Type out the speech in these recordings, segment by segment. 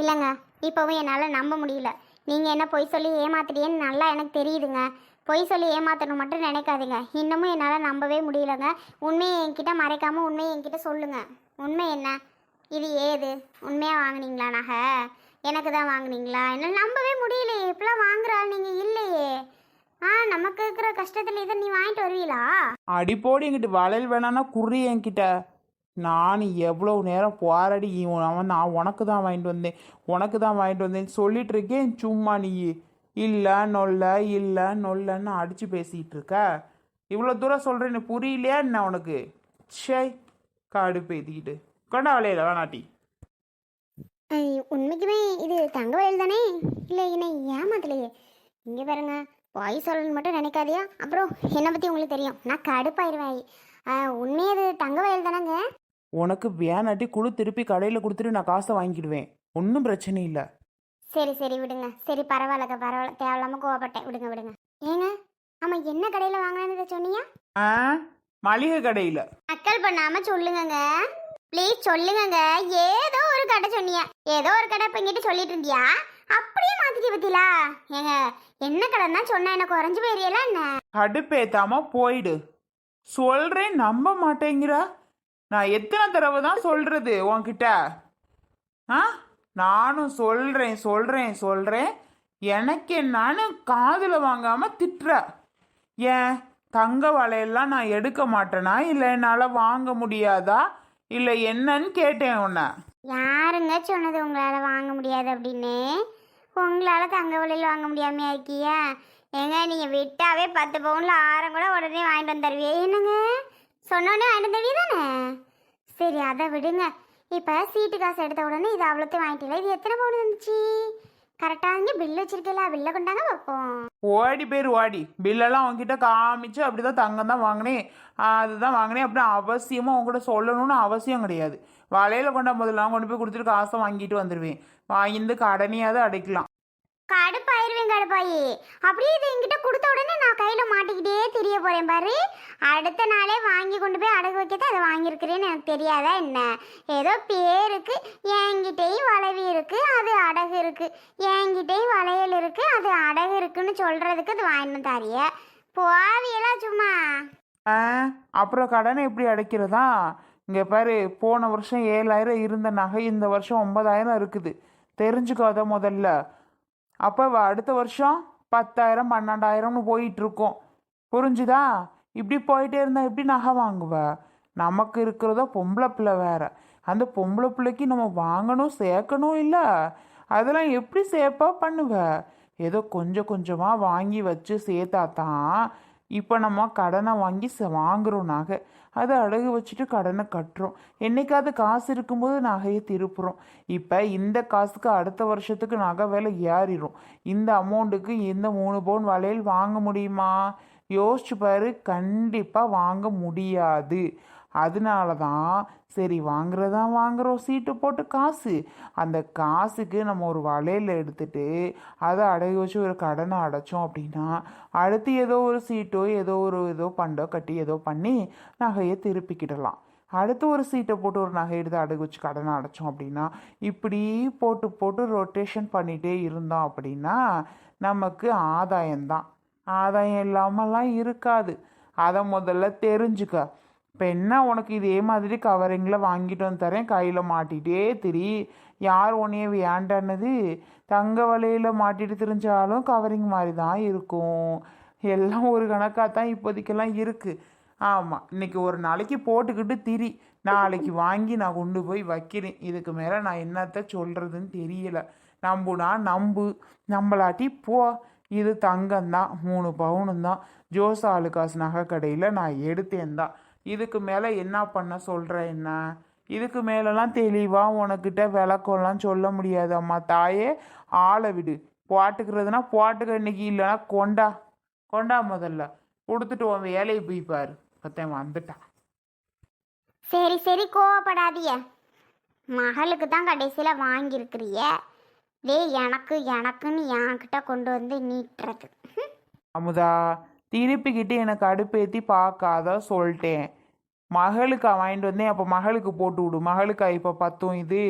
இல்லைங்க இப்போவும் என்னால் நம்ப முடியல. நீங்கள் என்ன பொய் சொல்லி ஏமாத்துறீங்கன்னு நல்லா எனக்கு தெரியுதுங்க. பொய் சொல்லி ஏமாத்தணும் மட்டும் நினைக்காதீங்க. இன்னமும் என்னால் நம்பவே முடியலங்க. உண்மையை என்கிட்ட மறைக்காமல் உண்மையை என்கிட்ட சொல்லுங்கள் உண்மை என்ன? இது ஏது? உண்மையாக வாங்குனீங்களா நகை? எனக்கு தான் வாங்குனீங்களா? என்னால் நம்பவே முடியலையே. இப்பெல்லாம் வாங்குற ஆள் நீங்கள் இல்லையே. ஆ நமக்கு இருக்கிற கஷ்டத்தில் இதை நீ வாங்கிட்டு வருவீங்களா அடிப்போடி என்கிட்ட வளையல் வேணான்னா குறி என்கிட்ட. நான் எவ்வளோ நேரம் போராடி இவன் அவன் நான் உனக்கு தான் வாங்கிட்டு வந்தேன் உனக்கு தான் வாங்கிட்டு வந்தேன் சொல்லிட்டு இருக்கேன் சும்மா நீ. இல்லை நொல்ல இல்லை நொல்லன்னு அடித்து பேசிகிட்டு இருக்க. இவ்வளோ தூரம் சொல்கிறேன்னு புரியலையா என்ன உனக்கு? சே காடு பேத்திக்கிட்டு. கொண்டா வளையல வேணாட்டி உண்மைக்குமே இது தங்க வயல் தானே? இல்லை என்னை ஏமாத்தலையே. இங்கே பாருங்க வாய் சொல்லணும்னு மட்டும் நினைக்காதியா. அப்புறம் என்னை பற்றி உங்களுக்கு தெரியும். நான் கடுப்பாயிருவேன் உண்மையே அது தங்க வயல் தானேங்க? உனக்கு வேணாட்டி குழு திருப்பி கடையில் கொடுத்துட்டு நான் காசை வாங்கிடுவேன் ஒன்றும் பிரச்சனை இல்லை. சரி சரி விடுங்க. சரி பரவாயில்லக்கா பரவாயில்ல. தேவையில்லாமல் கோவப்பட்டேன். விடுங்க விடுங்க. ஏங்க ஆமாம் என்ன கடையில் வாங்கினது சொன்னீங்க? ஆ மளிகை கடையில். அக்கல் பண்ணாமல் சொல்லுங்கங்க. ப்ளீஸ் சொல்லுங்கங்க. ஏதோ ஒரு கடை சொன்னீங்க. ஏதோ ஒரு கடை இப்போ இங்கிட்ட சொல்லிட்டு இருந்தியா? அப்படியே மாத்திட்டு பத்திலா? ஏங்க என்ன கடைன்னா சொன்னா எனக்கு குறைஞ்சு போயிரியல என்ன? கடுப்பேத்தாம போயிடு. சொல்றேன் நம்ப மாட்டேங்கிற. நான் எத்தனை தடவை தான் சொல்கிறது உன்கிட்ட? ஆ? நானும் சொல்கிறேன் சொல்கிறேன் சொல்கிறேன் எனக்கு என்னன்னு காதில் வாங்காமல் திட்டுற. ஏன்? தங்க வலையெல்லாம் நான் எடுக்க மாட்டேனா? இல்லை என்னால் வாங்க முடியாதா? இல்லை என்னன்னு கேட்டேன் உன்னை. யாருங்க சொன்னது உங்களால் வாங்க முடியாது அப்படின்னு? உங்களால் தங்க வலையில் வாங்க முடியாமையா இருக்கியா? ஏங்க நீங்கள் விட்டாவே பத்து பவுனில் ஆரம் கூட உடனே வாங்கிட்டு வந்து என்னங்க? சொன்னோடனே தருவியே தானே? சரி அதை விடுங்க. இப்போ சீட்டு காசு எடுத்த உடனே இது அவ்வளோத்தையும் வாங்கிட்டீங்களா? இது எத்தனை பவுன் இருந்துச்சு? கரெக்டாக இங்கே பில் வச்சிருக்கீங்களா? பில்லை கொண்டாங்க பார்ப்போம். ஓடி பேர் ஓடி. பில்லெல்லாம் உன்கிட்ட காமிச்சு அப்படிதான் தங்கம் தான் வாங்கினேன். அதுதான் வாங்கினேன். அப்படி அவசியமாக உங்ககிட்ட சொல்லணும்னு அவசியம் கிடையாது. வலையில கொண்டா முதல்ல கொண்டு போய் கொடுத்துட்டு காசை வாங்கிட்டு வந்துடுவேன் வாங்கிந்து கடனையாவது அடைக்கலாம். கடுப்பாயிருவேன் கடுப்பாயி. அப்படியே இது என்கிட்ட கொடுத்த உடனே நான் கையில் மாட்டிக்கிட்டே தெரிய போகிறேன் பாரு. அடுத்த நாளே வாங்கி கொண்டு போய் அடகு வைக்கிறது அதை வாங்கியிருக்கிறேன்னு எனக்கு தெரியாதா என்ன? ஏதோ பேருக்கு என்கிட்டயும் வளைவி இருக்கு அது அடகு இருக்குது என்கிட்டயும் வளையல் இருக்குது அது அடகு இருக்குன்னு சொல்கிறதுக்கு அது வாங்கினு தாரிய போவியெல்லாம் சும்மா? ஆ அப்புறம் கடனை எப்படி அடைக்கிறதா? இங்கே பாரு போன வருஷம் ஏழாயிரம் இருந்த நகை இந்த வருஷம் ஒன்பதாயிரம் இருக்குது. தெரிஞ்சுக்காத முதல்ல. அப்போ அடுத்த வருஷம் பத்தாயிரம் பன்னெண்டாயிரம்னு போயிட்டுருக்கோம் புரிஞ்சுதா? இப்படி போயிட்டே இருந்தால் எப்படி நகை வாங்குவ? நமக்கு இருக்கிறதோ பொம்பளை பிள்ளை வேற. அந்த பொம்பளை பிள்ளைக்கு நம்ம வாங்கணும் சேர்க்கணும் இல்லை? அதெல்லாம் எப்படி சேஃபாக பண்ணுவ? ஏதோ கொஞ்சம் கொஞ்சமாக வாங்கி வச்சு சேர்த்தா தான் இப்போ நம்ம கடனை வாங்கி வாங்குறோம் நகை. அதை அடகு வச்சுட்டு கடனை கட்டுறோம். என்றைக்காவது காசு இருக்கும்போது நகையை திருப்புறோம். இப்போ இந்த காசுக்கு அடுத்த வருஷத்துக்கு நகை விலை ஏறிடும் இந்த அமௌண்ட்டுக்கு இந்த மூணு பவுன் வளையல் வாங்க முடியுமா? யோசிச்சு பாரு கண்டிப்பாக வாங்க முடியாது. அதனால தான் சரி வாங்குறதா வாங்குறோம். சீட்டு போட்டு காசு. அந்த காசுக்கு நம்ம ஒரு வளையல் எடுத்துட்டு அதை அடகு வச்சு ஒரு கடனை அடைச்சோம் அப்படின்னா அடுத்து ஏதோ ஒரு சீட்டோ ஏதோ ஒரு ஏதோ பண்டோ கட்டி ஏதோ பண்ணி நகையை திருப்பிக்கிடலாம். அடுத்து ஒரு சீட்டை போட்டு ஒரு நகை எடுத்து அடகு வச்சு கடனை அடைச்சோம் அப்படின்னா இப்படி போட்டு போட்டு ரொட்டேஷன் பண்ணிகிட்டே இருந்தோம் அப்படின்னா நமக்கு ஆதாயம்தான். ஆதாயம் இல்லாமலாம் இருக்காது. அதை முதல்ல தெரிஞ்சுக்க. இப்போ என்ன உனக்கு இதே மாதிரி கவரிங்கில் வாங்கிட்டு வந்து தரேன். கையில் மாட்டிகிட்டே திரி. யார் உன்னைய வேண்டானது தங்க வலையில் மாட்டிட்டு திரிஞ்சாலும் கவரிங் மாதிரி தான் இருக்கும். எல்லாம் ஒரு கணக்காக தான் இப்போதைக்கெல்லாம் இருக்குது ஆமாம் இன்றைக்கி ஒரு நாளைக்கு போட்டுக்கிட்டு திரி. நாளைக்கு வாங்கி நான் கொண்டு போய் வைக்கிறேன். இதுக்கு மேலே நான் என்னத்த சொல்கிறதுன்னு தெரியல. நம்புனா நம்பு. நம்பலாட்டி போ. இது தங்கம்தான் மூணு பவுனும் தான் ஜோஸ் ஆலுகாஸ் நகை கடையில் நான் எடுத்தேன் தான் இதுக்கு மேலே என்ன பண்ண சொல்கிற என்ன? இதுக்கு மேலெல்லாம் தெளிவாக உனக்கிட்ட விளக்கம்லாம் சொல்ல முடியாது அம்மா. தாயே ஆளை விடு. போட்டுக்கிறதுனா போட்டுக்க இன்னைக்கு இல்லைன்னா கொண்டா. கொண்டா முதல்ல. கொடுத்துட்டு உன் வேலையை போய் பாரு. பத்தேன் வந்துட்டான். சரி சரி கோவப்படாதீய மகளுக்கு தான் கடைசியில் வாங்கியிருக்கிறிய. டேய் எனக்கு எனக்குன்னு என்கிட்ட கொண்டு வந்து நீட்டுறது. அமுதா திருப்பிக்கிட்டு எனக்கு அடுப்பேற்றி பார்க்காத சொல்லிட்டேன். மகளுக்கு வாங்கிட்டு வந்தேன் அப்போ மகளுக்கு போட்டு விடு. மகளுக்கா இப்போ பத்தும் இது.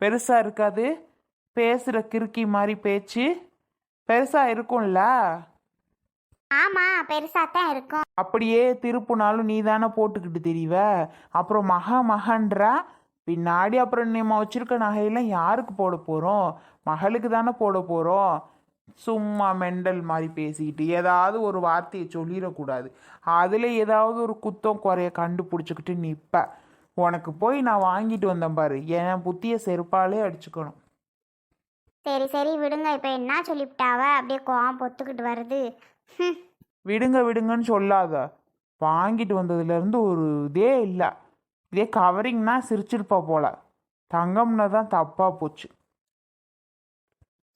பெருசாக இருக்காது. பேசுகிற கிறுக்கி மாதிரி பேச்சு. பெருசாக இருக்கும்ல? ஆமா பெருசாக தான் இருக்கும். அப்படியே திருப்புனாலும் நீ தானே போட்டுக்கிட்டு தெரியவ அப்புறம் மகா மகன்றா? பின்னாடி அப்புறம் நம்ம வச்சிருக்க நகையெல்லாம் யாருக்கு போட போகிறோம் மகளுக்கு தானே போட போகிறோம் சும்மா மெண்டல் மாதிரி பேசிக்கிட்டு ஏதாவது ஒரு வார்த்தையை சொல்லிடக்கூடாது. அதில் ஏதாவது ஒரு குத்தம் குறைய கண்டுபிடிச்சிக்கிட்டு நிற்ப உனக்கு போய் நான் வாங்கிட்டு வந்தேன் பாரு. என் புத்திய செருப்பாலே அடிச்சுக்கணும். சரி சரி விடுங்க. இப்போ என்ன சொல்லிவிட்டாவ? அப்படியே கோவம் பொத்துக்கிட்டு வருது. விடுங்க விடுங்கன்னு சொல்லாத. வாங்கிட்டு வந்ததுலேருந்து ஒரு இதே இல்லை. இதே கவரிங்னா சிரிச்சிருப்பா போல. தங்கம்னா தான் தப்பாக போச்சு.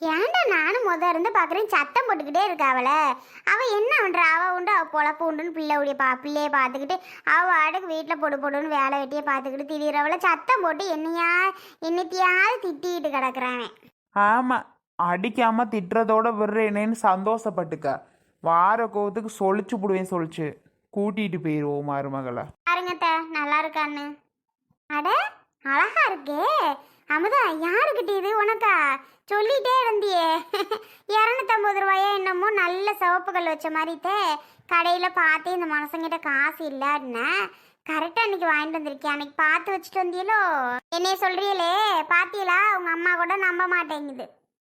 ஏன்டா நானும் முத இருந்து பார்க்குறேன் சத்தம் போட்டுக்கிட்டே இருக்கா அவளை? அவள் என்ன பண்ணுறா அவள் உண்டு அவள் பொழப்பு உண்டுன்னு பிள்ளை உடைய பா பிள்ளையை பார்த்துக்கிட்டு அவள் அடுக்கு வீட்டில் பொடு பொடுன்னு வேலை வெட்டியை பார்த்துக்கிட்டு திடீரவளை சத்தம் போட்டு என்னையா என்னத்தையாவது திட்டிக்கிட்டு கிடக்குறான் ஆமாம் அடிக்காமல் திட்டுறதோட விடுறேனேன்னு சந்தோஷப்பட்டுக்க. வார கோவத்துக்கு சொலிச்சு புடுவேன் சொல்லிச்சு கூட்டிகிட்டு போயிடுவோம் மருமகளை. பாருங்க அத்தை, நல்லா இருக்கான்னு. அட அழகா இருக்கே. அமுதா யாருக்கிட்ட இது உனக்கா? சொல்லிட்டே இருந்தியே. இரநூத்தம்பது ரூபாயா என்னமோ நல்ல சிவப்பு கல் வச்ச மாதிரி தே கடையில் பார்த்து இந்த மனசங்கிட்ட காசு இல்லைன்னா கரெக்டாக அன்னைக்கு வாங்கிட்டு வந்திருக்கேன் அன்னைக்கு பார்த்து வச்சுட்டு வந்தியலோ? என்னைய சொல்றீங்களே பாத்தீங்களா? உங்க அம்மா கூட நம்ப மாட்டேங்குது.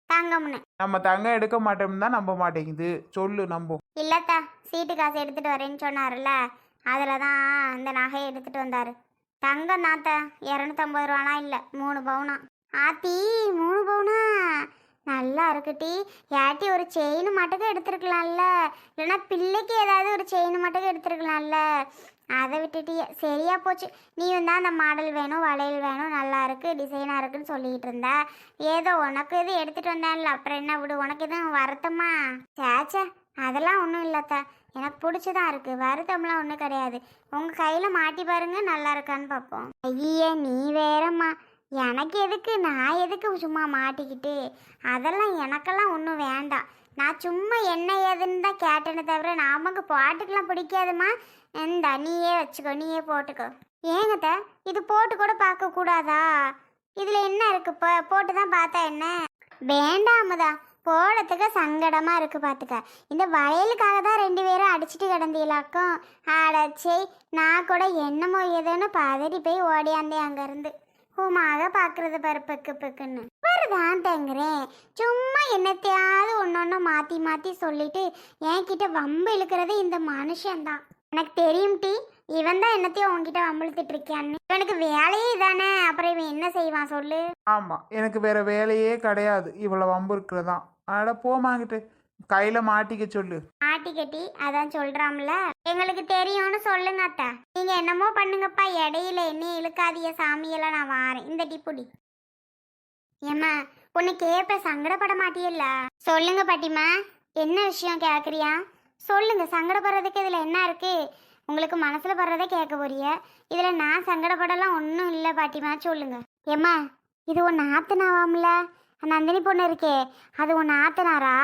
தங்கம்னு. நம்ம தங்கம் எடுக்க மாட்டோம்னு தான் நம்ப மாட்டேங்குது. சொல்லு நம்பும் இல்லத்தா சீட்டு காசு எடுத்துகிட்டு வரேன்னு சொன்னார்ல அதில் தான் அந்த நகையை எடுத்துட்டு வந்தார். தங்கம் நாத்த இரநூத்தம்பது ரூபாலாம் இல்லை மூணு பவுனா. ஆத்தி மூணு பவுனா? நல்லா இருக்குட்டி ஏட்டி ஒரு செயின் மட்டும் எடுத்துருக்கலாம்ல. இல்லைன்னா பிள்ளைக்கு ஏதாவது ஒரு செயின் மட்டும் எடுத்துருக்கலாம்ல. அதை விட்டுட்டியே. சரியா போச்சு. நீயும் தான் அந்த மாடல் வேணும் வளையல் வேணும் நல்லா இருக்கு டிசைனாக இருக்குன்னு சொல்லிக்கிட்டு இருந்த. ஏதோ உனக்கு இது எடுத்துட்டு வந்தேன்ல அப்புறம் என்ன விடு உனக்கு எதுவும் வருத்தமா? சேச்சே அதெல்லாம் ஒன்றும் இல்லைத்தா. எனக்கு பிடிச்சதா இருக்குது வருத்தம்லாம் ஒன்றும் கிடையாது. உங்கள் கையில் மாட்டி பாருங்க நல்லா இருக்கான்னு பார்ப்போம். ஐயே நீ வேறம்மா. எனக்கு எதுக்கு? நான் எதுக்கு சும்மா மாட்டிக்கிட்டு? அதெல்லாம் எனக்கெல்லாம் ஒன்றும் வேண்டாம். நான் சும்மா என்ன ஏதுன்னு தான் கேட்டேனே தவிர நமக்கு பாட்டுக்கெல்லாம் பிடிக்காதுமா? இந்த நீயே வச்சுக்கோ நீயே போட்டுக்கோ. ஏங்கத்த இது போட்டு கூட பார்க்கக்கூடாதா? இதில் என்ன இருக்குது இப்போ போட்டு தான் பார்த்தா என்ன? வேண்டாமதா போடுறதுக்கு சங்கடமாக இருக்கு பார்த்துக்க இந்த வளையலுக்காக தான் ரெண்டு பேரும் அடிச்சிட்டு கிடந்தீங்களாக்கும் அடச்சே நான் கூட என்னமோ ஏதோன்னு பதறி போய் ஓடியாந்தேன் அங்கேருந்து. உமாக பார்க்குறது பாரு பெக்கு பெக்குன்னு. வருதான் தேங்குறேன். சும்மா என்னத்தையாவது ஒன்று ஒன்று மாற்றி மாற்றி சொல்லிட்டு என்கிட்ட வம்பு இழுக்கிறது இந்த மனுஷன்தான். எனக்கு தெரியும் டீ. இவன் தான் என்னத்தையும் உன்கிட்ட வம்பிழுத்துட்டு இருக்கியான்னு இவனுக்கு வேலையே தானே அப்புறம் இவன் என்ன செய்வான் சொல்லு? ஆமாம் எனக்கு வேற வேலையே கிடையாது. இவ்வளோ வம்பு இருக்கிறதான் அட போமாங்கிட்டு கையில் மாட்டிக்க சொல்லு. ஆட்டி கட்டி அதான் சொல்றாம்ல எங்களுக்கு தெரியும்னு சொல்லுங்க அத்தா. நீங்க என்னமோ பண்ணுங்கப்பா இடையில என்ன இழுக்காதீய சாமியெல்லாம் நான் வாரேன். இந்த டிப்புடி ஏம்மா உன்னை கேப்ப சங்கடப்பட மாட்டியல்ல? சொல்லுங்க பாட்டிமா என்ன விஷயம் கேக்குறியா? சொல்லுங்க சங்கடப்படுறதுக்கு இதுல என்ன இருக்கு? உங்களுக்கு மனசுல படுறதை கேட்க போறிய? இதுல நான் சங்கடப்படலாம் ஒன்றும் இல்லை பாட்டிமா சொல்லுங்க. ஏம்மா இது ஒன்று ஆத்தனாவாம்ல நந்தினி பொண்ணு இருக்கே. அது உன் ஆத்தனாரா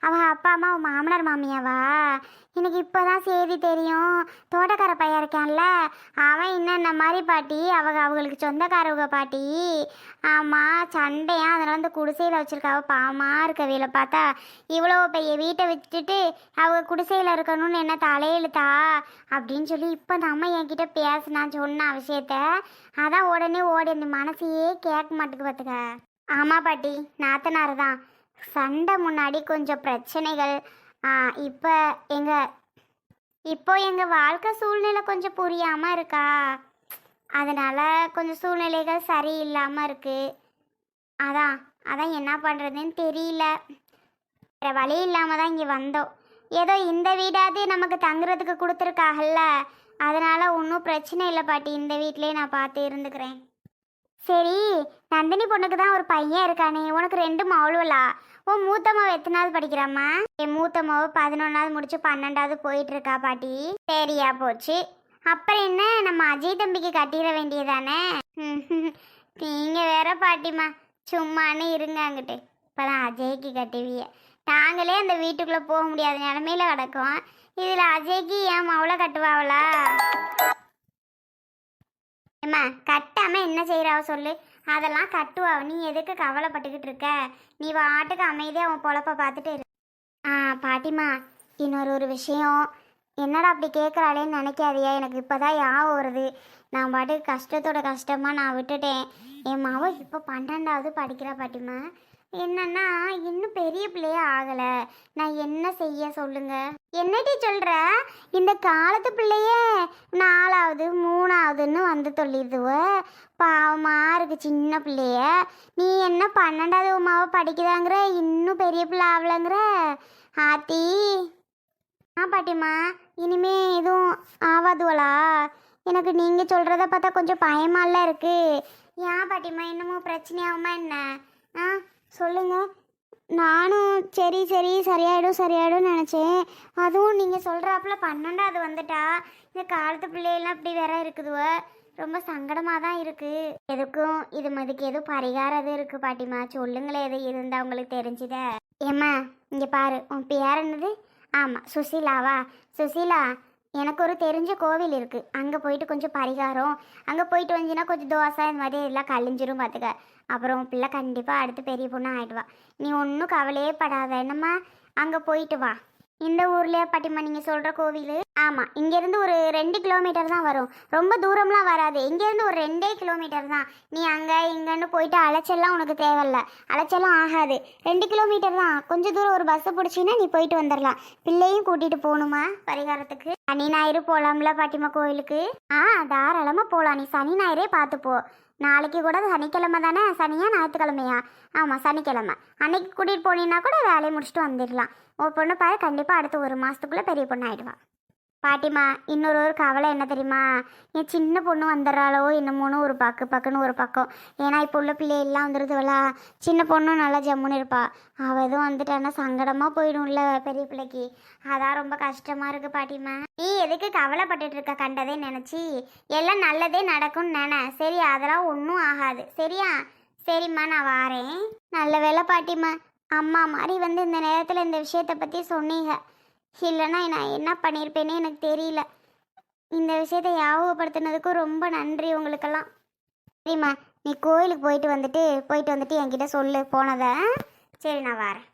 அவள் அப்பா அம்மா உன் மாமனார் மாமியாவா? எனக்கு இப்போதான் செய்தி தெரியும். தோட்டக்கார பையன் இருக்கான்ல. அவன் என்னென்ன மாதிரி பாட்டி. அவங்க அவங்களுக்கு சொந்தக்காரவங்க பாட்டி. ஆமாம் சண்டையா அதனால் அந்த குடிசையில் வச்சிருக்காவ இருக்க இருக்கவையில பார்த்தா இவ்வளோ பெரிய வீட்டை விட்டுட்டு அவங்க குடிசையில் இருக்கணும்னு என்ன தலையெழுத்தா அப்படின்னு சொல்லி இப்போ அந்த அம்மா என்கிட்ட பேசினான் சொன்ன விஷயத்த. அதான் உடனே ஓடி அந்த மனசையே கேட்க மாட்டேக்கு பார்த்துக்க ஆமாம் பாட்டி நாத்தனார் தான். சண்டை முன்னாடி கொஞ்சம் பிரச்சனைகள் இப்போ எங்கள் இப்போ எங்கள் வாழ்க்கை சூழ்நிலை கொஞ்சம் புரியாமல் இருக்கா? அதனால் கொஞ்சம் சூழ்நிலைகள் சரியில்லாமல் இருக்குது அதான் அதான் என்ன பண்ணுறதுன்னு தெரியல. வேறு வழி இல்லாமல் தான் இங்கே வந்தோம். ஏதோ இந்த வீடாவது நமக்கு தங்குறதுக்கு கொடுத்துருக்காகல்ல? அதனால் ஒன்றும் பிரச்சனை இல்லை பாட்டி. இந்த வீட்டிலே நான் பார்த்து இருந்துக்கிறேன். சரி நந்தினி பொண்ணுக்கு தான் ஒரு பையன் இருக்கானே உனக்கு ரெண்டு மாவுளா உன் மூத்த எத்தனாவது படிக்கிறாம்மா? என் மூத்தம்மாவை பதினொன்னாவது பதினொன்றாவது முடிச்சு பன்னெண்டாவது போயிட்டு இருக்கா பாட்டி. சரியா போச்சு. அப்புறம் என்ன நம்ம அஜய் தம்பிக்கு கட்டிட வேண்டியதானே? நீங்க வேற பாட்டிம்மா சும்மானு இருங்க அங்கிட்டு. இப்போதான் அஜய்க்கு கட்டுவிய. நாங்களே அந்த வீட்டுக்குள்ளே போக முடியாத நிலமையில கிடக்கோம். இதில் அஜய்க்கு ஏன் மவளை கட்டுவாவளா? ஏம்மா கட்டாமல் என்ன செய்கிறாவ சொல்லு? அதெல்லாம் கட்டுவா. நீ எதுக்கு கவலைப்பட்டுக்கிட்டு இருக்க? நீ வாட்டுக்கு அமைதியாக அவன் பொழப்ப பார்த்துட்டு இரு. ஆ பாட்டிமா இன்னொரு ஒரு விஷயம். என்னடா அப்படி கேட்குறாளேன்னு நினைக்காதியா? எனக்கு இப்போ தான் ஞாபகம் வருது. நான் பாட்டுக்கு கஷ்டத்தோட கஷ்டமாக நான் விட்டுட்டேன். என் மாவ இப்போ பன்னெண்டாவது படிக்கிறா பாட்டிமா என்னன்னா இன்னும் பெரிய பிள்ளையே ஆகலை. நான் என்ன செய்ய சொல்லுங்க? என்னட்டி சொல்கிற இந்த காலத்து பிள்ளையே நாலாவது மூணாவதுன்னு வந்து சொல்லிடுதுவ. பாவமாக இருக்கு சின்ன பிள்ளைய. நீ என்ன பன்னெண்டாவது உமாவை படிக்குதாங்கிற? இன்னும் பெரிய பிள்ளை ஆகலைங்கிற ஆத்தி. ஆ பாட்டிம்மா இனிமே எதுவும் ஆவாதுவலா எனக்கு நீங்கள் சொல்கிறத பார்த்தா கொஞ்சம் பயமாலாம் இருக்குது ஏன் பாட்டிம்மா இன்னமும் பிரச்சனையாகுமா என்ன? ஆ? சொல்லுங்கள் நானும் சரி சரி சரியாயிடும் சரியாயிடும் நினச்சேன். அதுவும் நீங்கள் சொல்கிறாப்புல பன்னெண்டாவது வந்துட்டா. இந்த காலத்து பிள்ளைகள்லாம் இப்படி வேற இருக்குதுவ. ரொம்ப சங்கடமாக தான் இருக்குது எதுக்கும் இது மதுக்கு எதுவும் பரிகாரம் எதுவும் இருக்குது பாட்டிம்மா. சொல்லுங்களேன் எது இருந்தால் உங்களுக்கு தெரிஞ்சுத. ஏம்மா இங்கே பாரு உன் பேர் என்னது? ஆமாம் சுசீலாவா? சுசீலா எனக்கு ஒரு தெரிஞ்ச கோவில் இருக்குது அங்கே போயிட்டு கொஞ்சம் பரிகாரம் அங்கே போயிட்டு வந்தீங்கன்னா கொஞ்சம் தோசை இந்த மாதிரி எல்லாம் கழிஞ்சிரும் பார்த்துக்க அப்புறம் பிள்ளை கண்டிப்பாக அடுத்து பெரிய பொண்ணு ஆகிடுவா நீ ஒன்றும் கவலையே படாத. என்னம்மா? அங்கே போயிட்டு வா. இந்த ஊர்லயா பாட்டிம்மா நீங்கள் சொல்கிற கோவில்? ஆமாம் இங்கேருந்து ஒரு ரெண்டு கிலோமீட்டர் தான் வரும். ரொம்ப தூரம்லாம் வராது. இங்கேருந்து ஒரு ரெண்டே கிலோமீட்டர் தான். நீ அங்கே இங்கேன்னு போயிட்டு அலைச்சல்லாம் உனக்கு தேவையில்ல. அலைச்சல்லாம் ஆகாது. ரெண்டு கிலோமீட்டர் தான். கொஞ்சம் தூரம் ஒரு பஸ் பிடிச்சின்னா நீ போயிட்டு வந்துடலாம். பிள்ளையும் கூட்டிகிட்டு போகணுமா பரிகாரத்துக்கு? சனி ஞாயிறு போகலாம்ல பாட்டிம்மா கோவிலுக்கு? ஆ தாராளமாக போகலாம் நீ சனி ஞாயிறே பார்த்து போ நாளைக்கு கூட சனிக்கிழமை தானே? சனியா ஞாயிற்றுக்கிழமையா? ஆமாம் சனிக்கிழமை. அன்னைக்கு கூட்டிகிட்டு போனீங்கன்னா கூட வேலையை முடிச்சுட்டு வந்துடலாம். உன் பொண்ணு பாரு கண்டிப்பாக அடுத்த ஒரு மாதத்துக்குள்ளே பெரிய பொண்ணு ஆகிடுவான் பாட்டிமா இன்னொரு ஒரு கவலை என்ன தெரியுமா? என் சின்ன பொண்ணு வந்துடுறாளோ என்னமோன்னு ஒரு பக்கு பக்குன்னு ஒரு பக்கம். ஏன்னா இப்போ உள்ள பிள்ளை எல்லாம் வந்துடுதுவளா? சின்ன பொண்ணும் நல்லா ஜம்முன்னு இருப்பா. அவள் எதுவும் வந்துட்டான்னா சங்கடமாக போயிடும்ல பெரிய பிள்ளைக்கு. அதான் ரொம்ப கஷ்டமாக இருக்கு பாட்டிமா நீ எதுக்கு கவலைப்பட்டுட்டு இருக்க கண்டதே நினச்சி? எல்லாம் நல்லதே நடக்கும்னு நினை. சரி அதெல்லாம் ஒன்றும் ஆகாது. சரியா? சரிம்மா நான் வாரேன். நல்ல வேலை பாட்டிம்மா. அம்மா மாதிரி வந்து இந்த நேரத்தில் இந்த விஷயத்தை பற்றி சொன்னீங்க. இல்லைன்னா நான் என்ன பண்ணியிருப்பேனே எனக்கு தெரியல. இந்த விஷயத்தை ஞாபகப்படுத்தினதுக்கும் ரொம்ப நன்றி உங்களுக்கெல்லாம். சரிம்மா நீ கோயிலுக்கு போயிட்டு வந்துட்டு போயிட்டு வந்துட்டு என்கிட்ட சொல்லு போனதை. சரி நான் வரேன்.